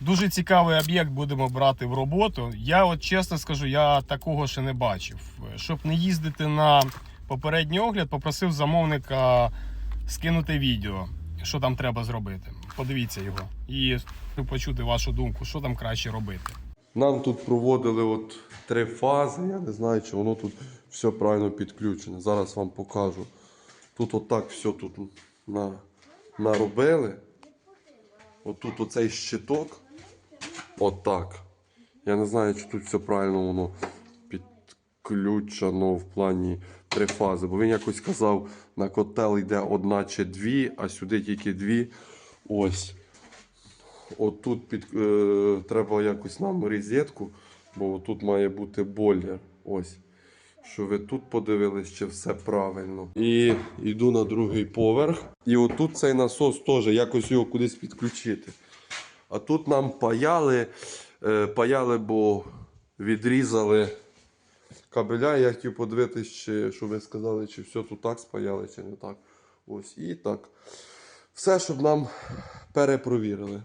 Дуже цікавий об'єкт будемо брати в роботу. Я от чесно скажу, я такого ще не бачив. Щоб не їздити на попередній огляд, попросив замовника скинути відео, що там треба зробити. Подивіться його і почути вашу думку, що там краще робити. Нам тут проводили от три фази. Я не знаю, чи воно тут все правильно підключене. Зараз вам покажу. Тут отак все тут на, наробили. Отут оцей щиток. Отак. Я не знаю, чи тут все правильно воно підключено в плані три фази. Бо він якось казав, на котел йде одна чи дві, а сюди тільки дві. Ось. Отут під, е, треба якось нам розетку, бо тут має бути бойлер. Ось. Що ви тут подивились, чи все правильно. І йду на другий поверх. І отут цей насос теж якось його кудись підключити. А тут нам паяли, е, паяли, бо відрізали кабеля. Я хотів подивитися, що ви сказали, чи все тут так спаяли, чи не так. Ось і так. Все, щоб нам перепровірили.